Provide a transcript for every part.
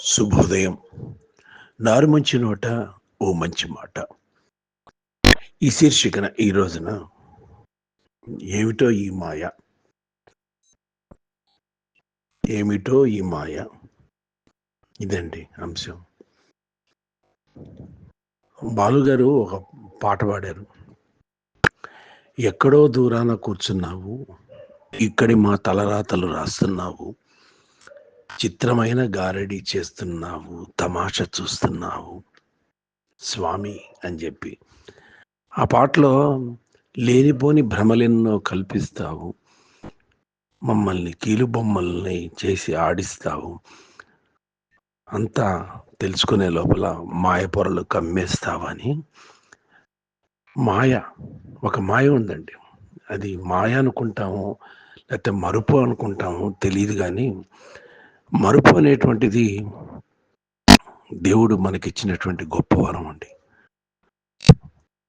శుభోదయం. నారు మంచి నోట ఓ మంచి మాట. ఈ శీర్షికన ఈ రోజున ఏమిటో ఈ మాయ? ఏమిటో ఈ మాయ? ఇదండి అంశం. బాలుగారు ఒక పాట పాడారు. ఎక్కడో దూరాన కూర్చున్నావు ఇక్కడి మా తలరాతలు రాస్తున్నావు చిత్రమైన గారడి చేస్తున్నావు తమాష చూస్తున్నావు. స్వామి అని చెప్పి. ఆ పాటలో లేనిపోని భ్రమలెన్నో కల్పిస్తావు. మమ్మల్ని కీలుబొమ్మల్ని చేసి ఆడిస్తావు. అంతా తెలుసుకునే లోపల మాయ పొరలు కమ్మేస్తావని. మాయ ఒక మాయ ఉందండి. అది మాయ అనుకుంటాము లేకపోతే మరుపు అనుకుంటాము తెలియదు కానీ మరుపు అనేటువంటిది దేవుడు మనకిచ్చినటువంటి గొప్ప వరం అండి.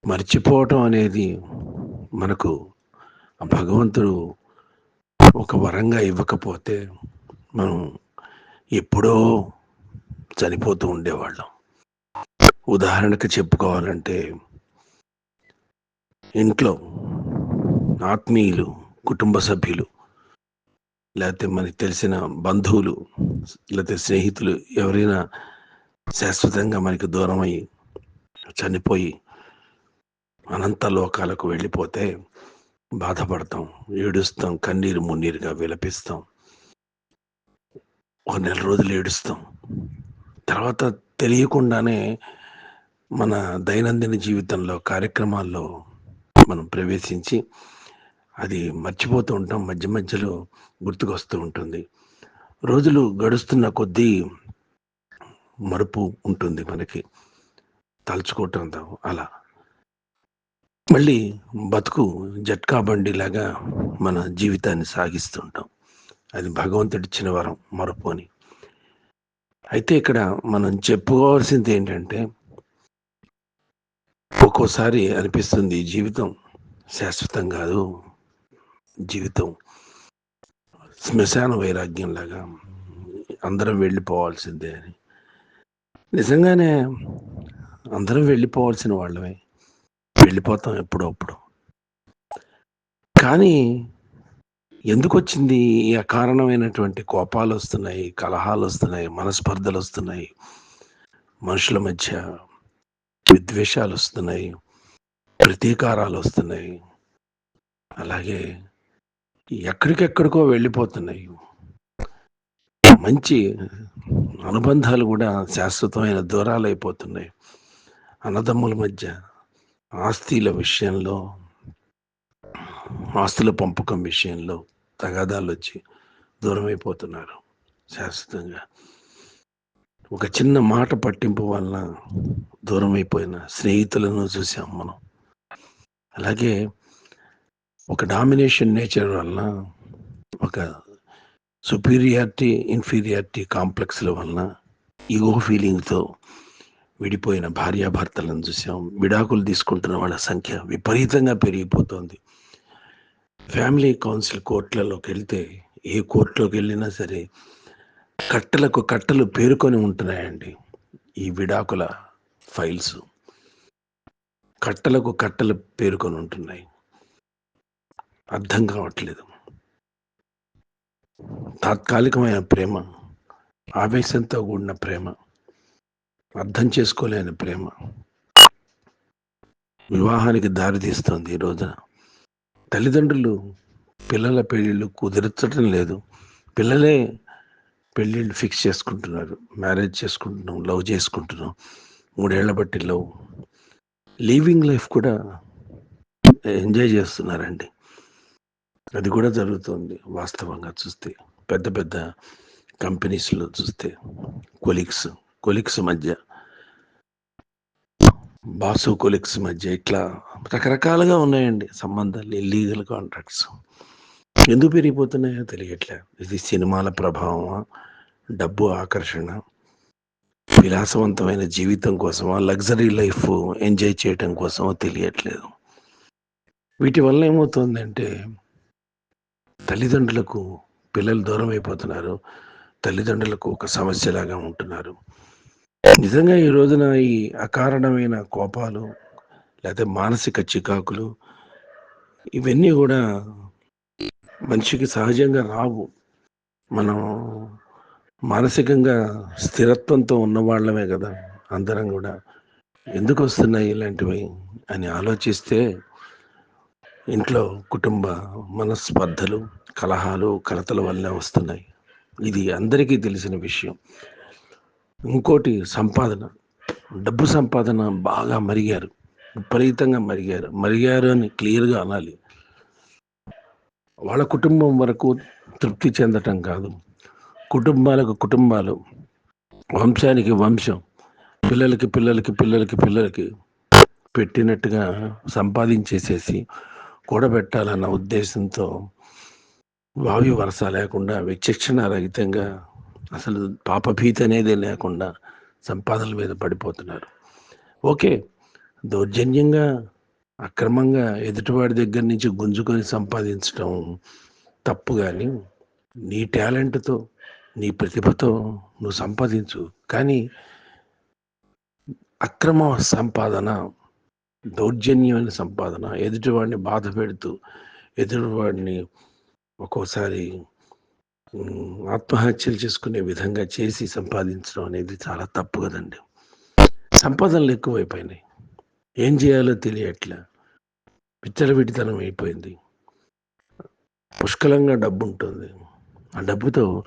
మర్చిపోవటం అనేది మనకు ఆ భగవంతుడు ఒక వరంగా ఇవ్వకపోతే మనం ఎప్పుడో చనిపోతూ ఉండేవాళ్ళం. ఉదాహరణకు చెప్పుకోవాలంటే ఇంట్లో ఆత్మీయులు కుటుంబ సభ్యులు లేకపోతే మనకి తెలిసిన బంధువులు లేకపోతే స్నేహితులు ఎవరైనా శాశ్వతంగా మనకి దూరమై చనిపోయి అనంత లోకాలకు వెళ్ళిపోతే బాధపడతాం ఏడుస్తాం కన్నీరు మున్నీరుగా విలపిస్తాం. ఒక నెల రోజులు ఏడుస్తాం. తర్వాత తెలియకుండానే మన దైనందిన జీవితంలో కార్యక్రమాల్లో మనం ప్రవేశించి అది మర్చిపోతూ ఉంటాం మధ్య మధ్యలో గుర్తుకొస్తూ ఉంటుంది. రోజులు గడుస్తున్న కొద్దీ మరుపు ఉంటుంది మనకి. తలుచుకోవటం అలా. మళ్ళీ బతుకు జట్కా బండిలాగా మన జీవితాన్ని సాగిస్తుంటాం అది భగవంతుడిచ్చిన వరం మరుపు అని. అయితే ఇక్కడ మనం చెప్పుకోవాల్సింది ఏంటంటే ఒక్కోసారి అనిపిస్తుంది జీవితం శాశ్వతం కాదు జీవితం. శ్మశాన వైరాగ్యం లాగా అందరం వెళ్ళిపోవాల్సిందే అని. నిజంగానే అందరం వెళ్ళిపోవాల్సిన వాళ్ళమే. వెళ్ళిపోతాం ఎప్పుడప్పుడు కానీ ఎందుకు వచ్చింది ఈ అకారణమైనటువంటి కోపాలు వస్తున్నాయి కలహాలు వస్తున్నాయి మనస్పర్ధలు వస్తున్నాయి? మనుషుల మధ్య విద్వేషాలు వస్తున్నాయి ప్రతీకారాలు వస్తున్నాయి. అలాగే ఎక్కడికెక్కడికో వెళ్ళిపోతున్నాయి. మంచి అనుబంధాలు కూడా శాశ్వతమైన దూరాలు అయిపోతున్నాయి. అన్నదమ్ముల మధ్య ఆస్తిల విషయంలో ఆస్తుల పంపకం విషయంలో తగాదాలు వచ్చి దూరం అయిపోతున్నారు శాశ్వతంగా. ఒక చిన్న మాట పట్టింపు వలన దూరం అయిపోయిన స్నేహితులను చూసాం మనం. అలాగే ఒక డామినేషన్ నేచర్ వలన ఒక సుపీరియారిటీ ఇన్ఫీరియారిటీ కాంప్లెక్స్ల వలన ఈగో ఫీలింగ్తో విడిపోయిన భార్యాభర్తలను చూసాం. విడాకులు తీసుకుంటున్న వాళ్ళ సంఖ్య విపరీతంగా పెరిగిపోతుంది. ఫ్యామిలీ కౌన్సిల్ కోర్టులలోకి వెళ్తే ఏ కోర్టులోకి వెళ్ళినా సరే కట్టలకు కట్టలు పేరుకొని ఉంటున్నాయండి ఈ విడాకుల ఫైల్స్ కట్టలకు కట్టలు పేరుకొని ఉంటున్నాయి. అర్థం కావట్లేదు. తాత్కాలికమైన ప్రేమ ఆవేశంతో కూడిన ప్రేమ అర్థం చేసుకోలేని ప్రేమ వివాహానికి దారితీస్తుంది ఈ రోజున. తల్లిదండ్రులు పిల్లల పెళ్ళిళ్ళు కుదిరచడం లేదు. పిల్లలే పెళ్ళిళ్ళు ఫిక్స్ చేసుకుంటున్నారు. మ్యారేజ్ చేసుకుంటున్నాం లవ్ చేసుకుంటున్నాం. మూడేళ్ళ బట్టి లవ్. లీవింగ్ లైఫ్ కూడా ఎంజాయ్ చేస్తున్నారండి. అది కూడా జరుగుతుంది వాస్తవంగా చూస్తే. పెద్ద పెద్ద కంపెనీస్లో చూస్తే. కొలిక్స్ కొలిక్స్ మధ్య. బాసు కొలిక్స్ మధ్య ఇట్లా రకరకాలుగా ఉన్నాయండి సంబంధాలు ఇల్లీగల్ కాంట్రాక్ట్స్ ఎందుకు పెరిగిపోతున్నాయో తెలియట్లేదు ఇది సినిమాల ప్రభావమా? డబ్బు ఆకర్షణ? విలాసవంతమైన జీవితం కోసమా? లగ్జరీ లైఫ్ ఎంజాయ్ చేయటం కోసమో? తెలియట్లేదు. వీటి వల్ల ఏమవుతుందంటే తల్లిదండ్రులకు పిల్లలు దూరం అయిపోతున్నారు. తల్లిదండ్రులకు ఒక సమస్యలాగా ఉంటున్నారు. నిజంగా ఈ రోజున ఈ అకారణమైన కోపాలు లేకపోతే మానసిక చికాకులు ఇవన్నీ కూడా మనిషికి సహజంగా రావు. మనం మానసికంగా స్థిరత్వంతో ఉన్నవాళ్ళమే కదా అందరం కూడా. ఎందుకు వస్తున్నాయి ఇలాంటివి అని ఆలోచిస్తే ఇంట్లో కుటుంబ మనస్పర్ధలు కలహాలు కలతల వల్లే వస్తున్నాయి. ఇది అందరికీ తెలిసిన విషయం. ఇంకోటి సంపాదన. డబ్బు సంపాదన బాగా మరిగారు. విపరీతంగా మరిగారు. మరిగారు అని క్లియర్గా అనాలి. వాళ్ళ కుటుంబం వరకు తృప్తి చెందటం కాదు. కుటుంబాలకు కుటుంబాలు. వంశానికి వంశం. పిల్లలకి పిల్లలకి పిల్లలకి పిల్లలకి పెట్టినట్టుగా సంపాదించేసేసి కూడబెట్టాలన్న ఉద్దేశంతో వాయు వరస లేకుండా విచక్షణ రహితంగా అసలు పాపభీతి అనేది లేకుండా సంపాదనల మీద పడిపోతున్నారు. ఓకే దౌర్జన్యంగా అక్రమంగా ఎదుటివాడి దగ్గర నుంచి గుంజుకొని సంపాదించడం తప్పు కానీ నీ టాలెంట్తో నీ ప్రతిభతో నువ్వు సంపాదించు. కానీ అక్రమ సంపాదన దౌర్జన్యమైన సంపాదన. ఎదుటివాడిని బాధ పెడుతూ ఎదుటివాడిని ఒక్కోసారి ఆత్మహత్యలు చేసుకునే విధంగా చేసి సంపాదించడం అనేది చాలా తప్పు కదండి. సంపాదనలు ఎక్కువైపోయినాయి. ఏం చేయాలో తెలియట్లే. పిచ్చలవిడితనం అయిపోయింది. పుష్కలంగా డబ్బు ఉంటుంది ఆ డబ్బుతో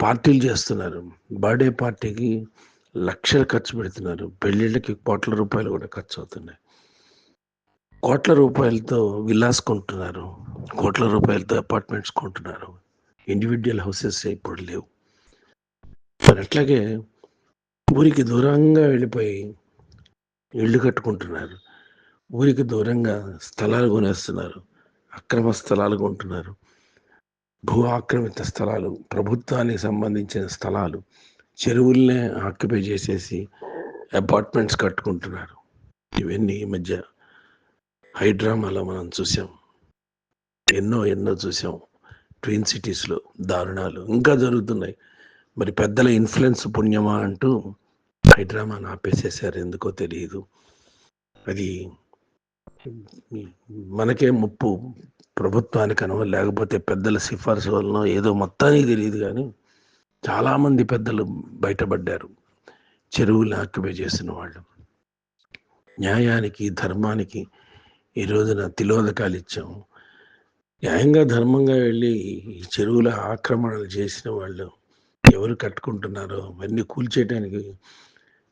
పార్టీలు చేస్తున్నారు. బర్త్డే పార్టీకి లక్షలు ఖర్చు పెడుతున్నారు. పెళ్ళిళ్ళకి కోట్ల రూపాయలు కూడా ఖర్చు అవుతున్నాయి కోట్ల రూపాయలతో విల్లాస్ కొంటున్నారు. కోట్ల రూపాయలతో అపార్ట్మెంట్స్ కొంటున్నారు. ఇండివిజువల్ హౌసెస్ ఇప్పుడు లేవు. మరి అట్లాగే ఊరికి దూరంగా వెళ్ళిపోయి ఇళ్ళు కట్టుకుంటున్నారు. ఊరికి దూరంగా స్థలాలు కొనేస్తున్నారు. అక్రమ స్థలాలు కొంటున్నారు. భూ ఆక్రమిత స్థలాలు ప్రభుత్వానికి సంబంధించిన స్థలాలు చెరువుల్నే ఆక్యుపై చేసేసి అపార్ట్మెంట్స్ కట్టుకుంటున్నారు. ఇవన్నీ ఈ మధ్య హైడ్రామాలో మనం చూసాం. ఎన్నో ఎన్నో చూసాం. ట్విన్ సిటీస్లో దారుణాలు ఇంకా జరుగుతున్నాయి. మరి పెద్దల ఇన్ఫ్లుయెన్స్ పుణ్యమా అంటూ హైడ్రామాను ఆపేసేసారు. ఎందుకో తెలియదు. అది మనకే ముప్పు. ప్రభుత్వానికి అనవ లేకపోతే పెద్దల సిఫార్సు వలన ఏదో మొత్తానికి తెలియదు కానీ చాలామంది పెద్దలు బయటపడ్డారు. చెరువులు ఆక్యుపై చేసిన వాళ్ళు. న్యాయానికి ధర్మానికి ఈ రోజున తిలోదకాలు ఇచ్చాం న్యాయంగా ధర్మంగా వెళ్ళి ఈ చెరువుల ఆక్రమణలు చేసిన వాళ్ళు ఎవరు కట్టుకుంటున్నారో అవన్నీ కూల్చేయడానికి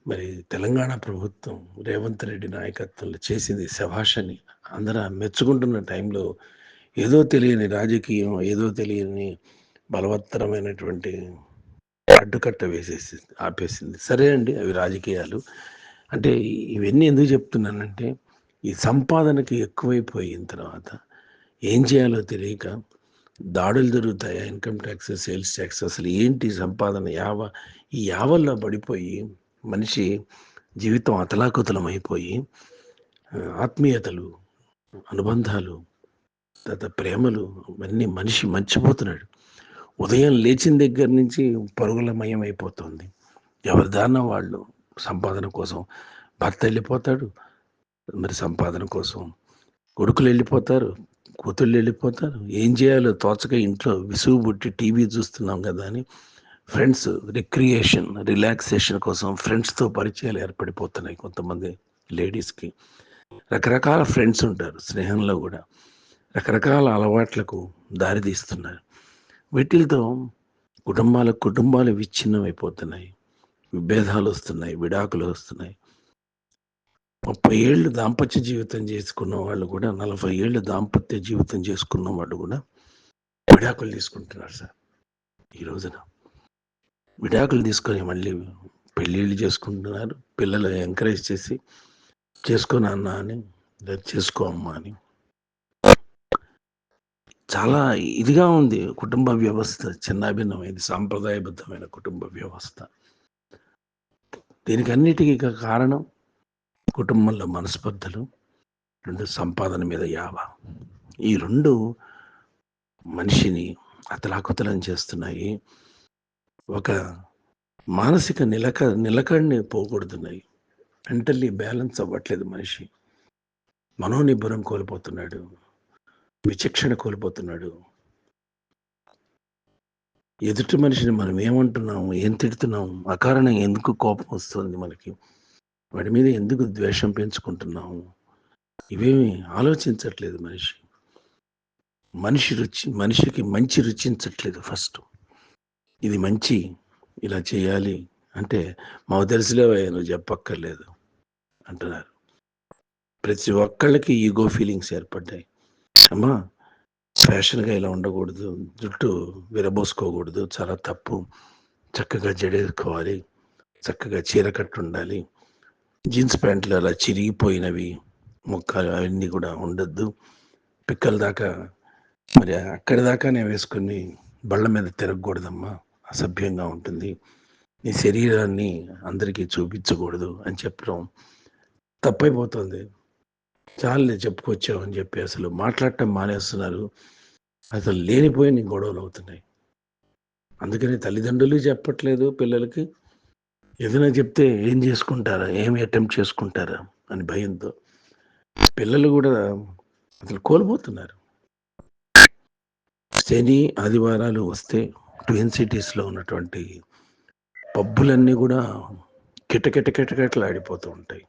మరి తెలంగాణ ప్రభుత్వం రేవంత్ రెడ్డి నాయకత్వంలో చేసింది శభాషని. అందరూ మెచ్చుకుంటున్న టైంలో ఏదో తెలియని రాజకీయం ఏదో తెలియని బలవత్తరమైనటువంటి అడ్డుకట్ట వేసేసింది ఆపేసింది. సరే అండి అవి రాజకీయాలు. అంటే ఇవన్నీ ఎందుకు చెప్తున్నానంటే ఈ సంపాదనకి ఎక్కువైపోయిన తర్వాత ఏం చేయాలో తెలియక దాడులు జరుగుతాయి ఇన్కమ్ ట్యాక్స్ సేల్స్ ట్యాక్స్ అసలు ఏంటి సంపాదన యావ? ఈ యావల్లో పడిపోయి మనిషి జీవితం అతలాకుతలం అయిపోయి ఆత్మీయతలు అనుబంధాలు తర్వాత ప్రేమలు అన్నీ మనిషి మర్చిపోతున్నాడు. ఉదయం లేచిన దగ్గర నుంచి పరుగులమయం అయిపోతుంది. ఎవరి వాళ్ళు సంపాదన కోసం భర్త వెళ్ళిపోతాడు. మరి సంపాదన కోసం కొడుకులు వెళ్ళిపోతారు కూతుళ్ళు వెళ్ళిపోతారు. ఏం చేయాలో తోచక ఇంట్లో విసుగు పుట్టి టీవీ చూస్తున్నాం కదా అని ఫ్రెండ్స్ రిక్రియేషన్ రిలాక్సేషన్ కోసం ఫ్రెండ్స్తో పరిచయాలు ఏర్పడిపోతున్నాయి కొంతమంది లేడీస్కి రకరకాల ఫ్రెండ్స్ ఉంటారు స్నేహంలో కూడా. రకరకాల అలవాట్లకు దారి తీస్తున్నారు వీటితో కుటుంబాల కుటుంబాలు విచ్ఛిన్నం అయిపోతున్నాయి విభేదాలు వస్తున్నాయి విడాకులు వస్తున్నాయి. ముప్పై ఏళ్ళు దాంపత్య జీవితం చేసుకున్న వాళ్ళు కూడా నలభై ఏళ్ళు దాంపత్య జీవితం చేసుకున్న వాళ్ళు కూడా విడాకులు తీసుకుంటున్నారు సార్ ఈ రోజున. విడాకులు తీసుకొని మళ్ళీ పెళ్ళిళ్ళు చేసుకుంటున్నారు పిల్లలు ఎంకరేజ్ చేసి చేసుకోనా నాన్న అని లేదా చేసుకో అమ్మ అని చాలా ఇదిగా ఉంది. కుటుంబ వ్యవస్థ చిన్నాభిన్నమైంది. సాంప్రదాయబద్ధమైన కుటుంబ వ్యవస్థ. దీనికన్నిటికీ కారణం కుటుంబంలో మనస్పర్ధలు రెండు సంపాదన మీద యావ. ఈ రెండు మనిషిని అతలాకుతలం చేస్తున్నాయి. ఒక మానసిక నిలక నిలకడిని పోగొడుతున్నాయి మెంటల్లీ బ్యాలెన్స్ అవ్వట్లేదు మనిషి. మనోనిబ్బరం కోల్పోతున్నాడు. విచక్షణ కోల్పోతున్నాడు. ఎదుటి మనిషిని మనం ఏమంటున్నాము ఏం తిడుతున్నాము అకారణం ఎందుకు కోపం వస్తుంది మనకి? వాడి మీద ఎందుకు ద్వేషం పెంచుకుంటున్నాము? ఇవేమి ఆలోచించట్లేదు మనిషి. మనిషి రుచి మనిషికి మంచి రుచించట్లేదు ఫస్ట్. ఇది మంచి ఇలా చేయాలి అంటే మాకు తెలుసులేవా నువ్వు చెప్పక్కర్లేదు అంటున్నారు. ప్రతి ఒక్కళ్ళకి ఈగో ఫీలింగ్స్ ఏర్పడ్డాయి. అమ్మా! ఫ్యాషన్గా ఇలా ఉండకూడదు. జుట్టు విరబోసుకోకూడదు. చాలా తప్పు. చక్కగా జడేసుకోవాలి. చక్కగా చీర కట్టు ఉండాలి జీన్స్ ప్యాంట్లు అలా చిరిగిపోయినవి ముక్కలు అవన్నీ కూడా ఉండొద్దు. పిక్కల దాకా మరి అక్కడి దాకానే వేసుకుని బళ్ళ మీద తిరగకూడదమ్మా. అసభ్యంగా ఉంటుంది. నీ శరీరాన్ని అందరికీ చూపించకూడదు అని చెప్పడం తప్పైపోతుంది. చాలే చెప్పుకొచ్చావు చెప్పి అసలు మాట్లాడటం మానేస్తున్నారు. అసలు లేనిపోయిన గొడవలు అవుతున్నాయి. అందుకని తల్లిదండ్రులు చెప్పట్లేదు పిల్లలకి. ఏదైనా చెప్తే ఏం చేసుకుంటారా? ఏమి అటెంప్ట్ చేసుకుంటారా? అని భయంతో పిల్లలు కూడా అసలు కోల్పోతున్నారు. శని ఆదివారాలు వస్తే ట్విన్ సిటీస్లో ఉన్నటువంటి పబ్బులన్నీ కూడా కిటకిట కిటకిటలు ఆడిపోతూ ఉంటాయి.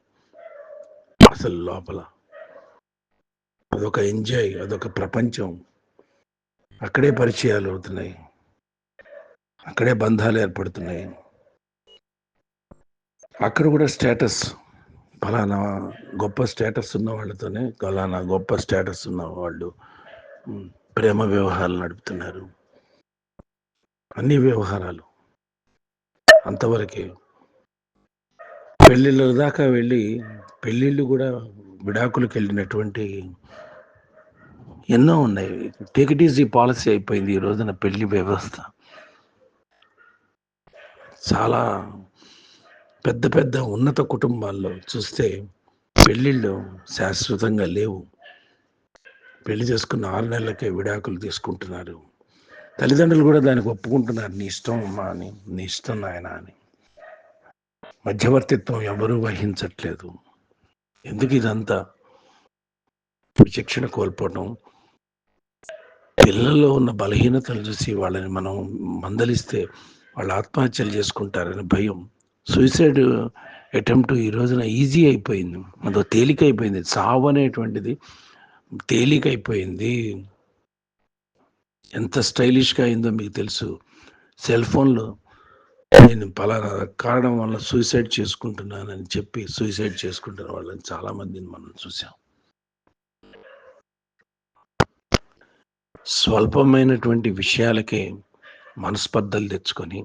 అసలు లోపల. అదొక ఎంజాయ్ అదొక ప్రపంచం. అక్కడే పరిచయాలు అవుతున్నాయి. అక్కడే బంధాలు ఏర్పడుతున్నాయి. అక్కడ కూడా స్టేటస్ ఫలానా గొప్ప స్టేటస్ ఉన్న వాళ్ళతోనే ఫలానా గొప్ప స్టేటస్ ఉన్న వాళ్ళు ప్రేమ వ్యవహారాలు నడుపుతున్నారు. అన్ని వ్యవహారాలు. అంతవరకే. పెళ్ళిళ్ళ దాకా వెళ్ళి పెళ్ళిళ్ళు కూడా విడాకులకు వెళ్ళినటువంటి ఎన్నో ఉన్నాయి. టేక్ ఇట్ ఈజీ పాలసీ అయిపోయింది ఈ రోజున పెళ్ళి వ్యవస్థ. చాలా పెద్ద పెద్ద ఉన్నత కుటుంబాల్లో చూస్తే పెళ్ళిళ్ళు శాశ్వతంగా లేవు. పెళ్ళి చేసుకున్న ఆరు నెలలకే విడాకులు తీసుకుంటున్నారు. తల్లిదండ్రులు కూడా దానికి ఒప్పుకుంటున్నారు. నీ ఇష్టం అమ్మా అని నీ ఇష్టం నాయన అని. మధ్యవర్తిత్వం ఎవరూ వహించట్లేదు. ఎందుకు ఇదంతా? శిక్షణ కోల్పోవడం పిల్లల్లో ఉన్న బలహీనతలు చూసి వాళ్ళని మనం మందలిస్తే వాళ్ళు ఆత్మహత్యలు చేసుకుంటారని భయం. సూసైడ్ అటెంప్ట్ ఈ రోజున ఈజీ అయిపోయింది. అదో తేలిక అయిపోయింది. సావు అనేటువంటిది తేలిక అయిపోయింది. ఎంత స్టైలిష్గా అయిందో మీకు తెలుసు. సెల్ ఫోన్లో నేను పలానా కారణం వల్ల సూసైడ్ చేసుకుంటున్నానని చెప్పి సూసైడ్ చేసుకుంటున్న వాళ్ళని చాలామందిని మనం చూసాం. స్వల్పమైనటువంటి విషయాలకే మనస్పర్ధలు తెచ్చుకొని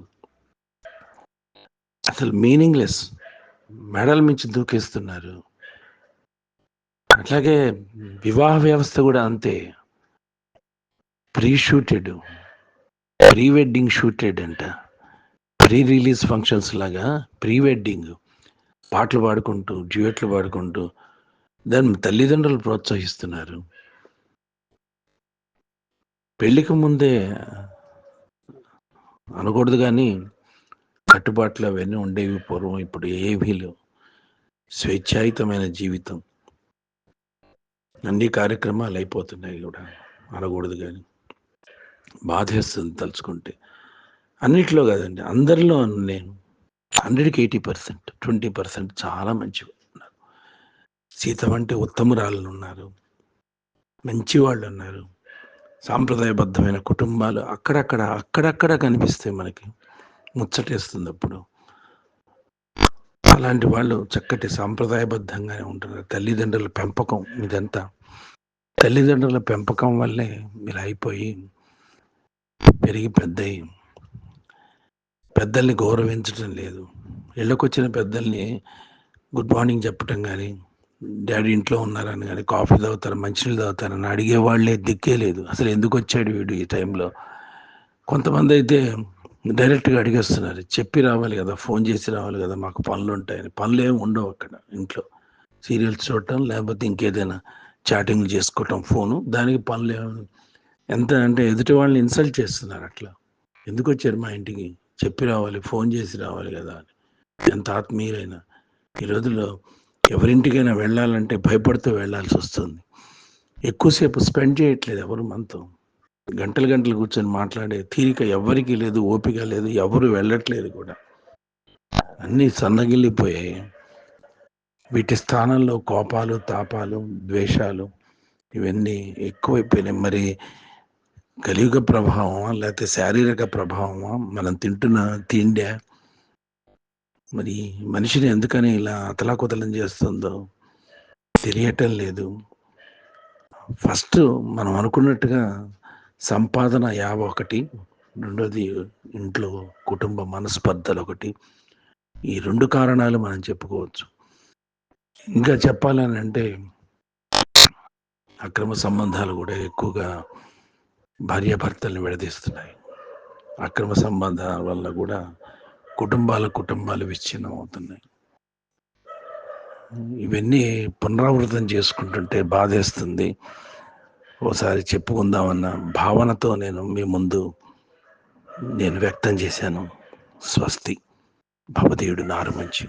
అసలు మీనింగ్లెస్ మెడల్ మించి దూకేస్తున్నారు. అట్లాగే వివాహ వ్యవస్థ కూడా అంతే. Pre shooted pre wedding shooted అంట. ప్రీ రిలీజ్ ఫంక్షన్స్ లాగా ప్రీ వెడ్డింగ్ పాటలు పాడుకుంటూ డ్యూయట్లు పాడుకుంటూ దాన్ని తల్లిదండ్రులు ప్రోత్సహిస్తున్నారు. పెళ్ళికి ముందే అనకూడదు కానీ కట్టుబాట్లు అవన్నీ ఉండేవి పూర్వం ఇప్పుడు ఏవీ లేవు. స్వేచ్ఛాయుతమైన జీవితం. అన్ని కార్యక్రమాలు అయిపోతున్నాయి కూడా అనకూడదు కానీ. బాధేస్తుంది తలుచుకుంటే. అన్నిట్లో కాదండి అందరిలో నేను హండ్రెడ్కి ఎయిటీ పర్సెంట్ ట్వంటీ పర్సెంట్ చాలా మంచిగా ఉన్నారు. సీత వంటి ఉత్తమురాళ్ళు ఉన్నారు. మంచి వాళ్ళు ఉన్నారు. సాంప్రదాయబద్ధమైన కుటుంబాలు అక్కడక్కడ అక్కడక్కడ కనిపిస్తాయి మనకి ముచ్చటేస్తుంది అప్పుడు అలాంటి వాళ్ళు చక్కటి సాంప్రదాయబద్ధంగానే ఉంటున్నారు. తల్లిదండ్రుల పెంపకం ఇదంతా. తల్లిదండ్రుల పెంపకం వల్లే మీరు అయిపోయి పెరిగి పెద్దయి పెద్దల్ని గౌరవించడం లేదు. ఇళ్ళకొచ్చిన పెద్దల్ని గుడ్ మార్నింగ్ చెప్పటం కానీ డాడీ ఇంట్లో ఉన్నారని కానీ కాఫీ తాగుతారు మంచినీళ్ళు తాగుతారని అడిగేవాళ్ళే దిక్కే లేదు. అసలు ఎందుకు వచ్చాడు వీడు ఈ టైంలో? కొంతమంది అయితే డైరెక్ట్గా అడిగేస్తున్నారు చెప్పి రావాలి కదా ఫోన్ చేసి రావాలి కదా మాకు పనులు ఉంటాయని. పనులు ఏమి ఉండవు అక్కడ ఇంట్లో. సీరియల్స్ చూడటం లేకపోతే ఇంకేదైనా చాటింగ్ చేసుకోవటం ఫోను. దానికి పనులు ఏమి ఎంత అంటే ఎదుటి వాళ్ళని ఇన్సల్ట్ చేస్తున్నారు అట్లా. ఎందుకు వచ్చారు మా ఇంటికి? చెప్పి రావాలి ఫోన్ చేసి రావాలి కదా అని. ఎంత ఆత్మీయులైనా. ఈ రోజుల్లో ఎవరింటికైనా వెళ్ళాలంటే భయపడుతూ వెళ్ళాల్సి వస్తుంది. ఎక్కువసేపు స్పెండ్ చేయట్లేదు ఎవరు మనతో. గంటలు గంటలు కూర్చొని మాట్లాడే తీరిక ఎవరికి లేదు ఓపిక లేదు ఎవరు వెళ్ళట్లేదు కూడా. అన్నీ సన్నగిల్లిపోయాయి. వీటి స్థానంలో కోపాలు తాపాలు ద్వేషాలు ఇవన్నీ ఎక్కువైపోయినాయి. మరి కలియుగ ప్రభావమా లేకపోతే శారీరక ప్రభావమా మనం తింటున్న తిండే మరి మనిషిని ఎందుకని ఇలా అతలాకుతలం చేస్తుందో తెలియటం లేదు. ఫస్ట్ మనం అనుకున్నట్టుగా సంపాదన యాభ ఒకటి రెండోది ఇంట్లో కుటుంబ మనస్పర్ధలు ఒకటి. ఈ రెండు కారణాలు మనం చెప్పుకోవచ్చు. ఇంకా చెప్పాలని అంటే అక్రమ సంబంధాలు కూడా ఎక్కువగా భార్యాభర్తల్ని విడదీస్తున్నాయి. అక్రమ సంబంధాల వల్ల కూడా కుటుంబాల కుటుంబాలు విచ్ఛిన్నం అవుతున్నాయి ఇవన్నీ పునరావృతం చేసుకుంటుంటే బాధేస్తుంది. ఓసారి చెప్పుకుందామన్న భావనతో నేను మీ ముందు నేను వ్యక్తం చేశాను. స్వస్తి. భవదేవుడు నారు మంచి